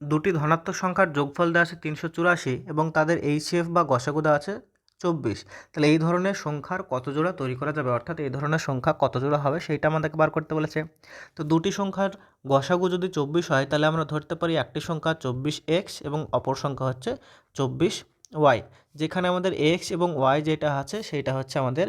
দুটি ধনাত্মক সংখ্যার যোগফল দেওয়া আছে তিনশো চুরাশি এবং তাদের এইচএফ বা গসাগু দেওয়া আছে চব্বিশ। তাহলে এই ধরনের সংখ্যার কত জোড়া তৈরি করা যাবে? অর্থাৎ এই ধরনের সংখ্যা কত জোড়া হবে সেইটা আমাদেরকে বার করতে বলেছে। তো দুটি সংখ্যার গসাগু যদি চব্বিশ হয়, তাহলে আমরা ধরতে পারি একটি সংখ্যা চব্বিশ এক্স এবং অপর সংখ্যা হচ্ছে চব্বিশ ওয়াই যেখানে আমাদের এক্স এবং ওয়াই যেটা আছে, সেইটা হচ্ছে আমাদের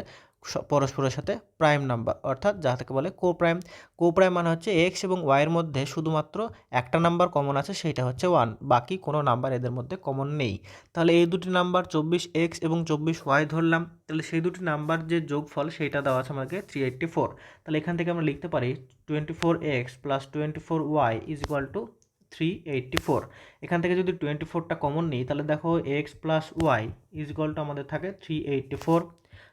পরস্পরের সাথে প্রাইম নাম্বার অর্থাৎ যাকে বলে কো প্রাইম কো প্রাইম মানে হচ্ছে এক্স এবং ওয়াইয়ের মধ্যে শুধুমাত্র একটা নাম্বার কমন আছে সেইটা হচ্ছে ওয়ান বাকি কোনো নাম্বার এদের মধ্যে কমন নেই। তাহলে এই দুটি নাম্বার চব্বিশ এক্স এবং চব্বিশ ওয়াই ধরলাম। তাহলে সেই দুটি নাম্বার যে যোগফল, সেইটা দেওয়া আছে আমাকে থ্রি এইট্টি ফোর তাহলে এখান থেকে আমরা লিখতে পারি twenty four X plus twenty four Y is equal to three eighty four এখান থেকে যদি টোয়েন্টি ফোরটা কমন নিই, তাহলে দেখো X plus Y is equal to আমাদের থাকে থ্রি এইট্টি ফোর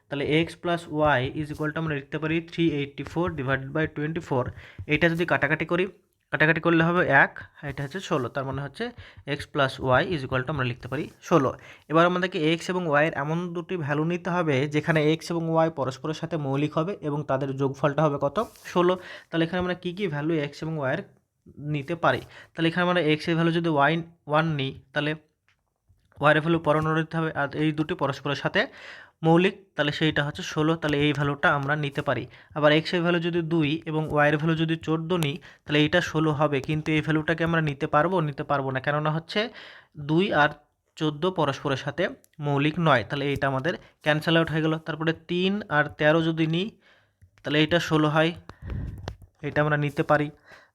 তাহলে X plus Y is equal to আমরা লিখতে পারি three eighty four divided by twenty four এইটা যদি কাটাকাটি করি, কাটাকাটি করলে হবে এক এটা হচ্ছে ষোলো, তার মানে হচ্ছে X plus Y is equal to আমরা লিখতে পারি ষোলো। এবার আমাদেরকে এক্স এবং ওয়াইয়ের এমন দুটি ভ্যালু নিতে হবে, যেখানে এক্স এবং ওয়াই পরস্পরের সাথে মৌলিক হবে এবং তাদের যোগফলটা হবে কত? ষোলো। তাহলে এখানে আমরা কী কী ভ্যালু এক্স এবং ওয়াইয়ের নিতে পারি? তাহলে এখানে আমরা এক্সের ভ্যালু যদি ওয়াই ওয়ান নিই, তাহলে ওয়াইয়ের ভ্যালু পরমাণু নিতে হবে, আর এই দুটি পরস্পরের সাথে মৌলিক, তাহলে সেইটা হচ্ছে ষোলো, তাহলে এই ভ্যালুটা আমরা নিতে পারি। আবার এক্সের ভ্যালু যদি দুই এবং ওয়াইয়ের ভ্যালু যদি চোদ্দ নিই, তাহলে এইটা ষোলো হবে। কিন্তু এই ভ্যালুটাকে আমরা নিতে পারব নিতে পারব না। কেননা হচ্ছে দুই আর চোদ্দ পরস্পরের সাথে মৌলিক নয়। তাহলে এইটা আমাদের ক্যান্সেল আউট হয়ে গেল। তারপরে তিন আর তেরো যদি নিই, তাহলে এইটা ষোলো হয়। এটা আমরা নিতে পারি।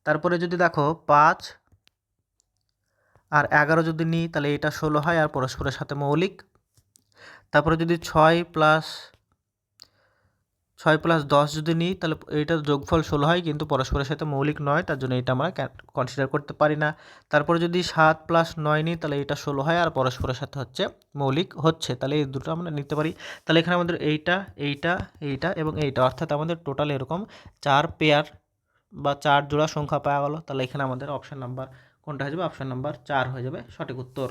তারপরে যদি দেখো পাঁচ আর এগারো যদি নিই, তাহলে এটা ষোলো হয়। আর পরস্পরের সাথে মৌলিক তারপরে যদি ছয় প্লাস ছয় প্লাস দশ যদি নিই, তাহলে এইটার যোগফল ষোলো হয়, কিন্তু পরস্পরের সাথে মৌলিক নয়, তার জন্য এটা আমরা কনসিডার করতে পারি না। তারপরে যদি সাত প্লাস নয় নিই, তাহলে এটা ষোলো হয়, আর পরস্পরের সাথে হচ্ছে মৌলিক হচ্ছে, তাহলে এই দুটো আমরা নিতে পারি। তাহলে এখানে আমাদের এইটা এইটা এইটা এবং এইটা, অর্থাৎ আমাদের টোটাল এরকম চার পেয়ার বা চার জোড়া সংখ্যা পাওয়া গেল, তাহলে এখানে আমাদের অপশান নাম্বার কোনটা হয়ে যাবে অপশান নাম্বার চার হয়ে যাবে সঠিক উত্তর।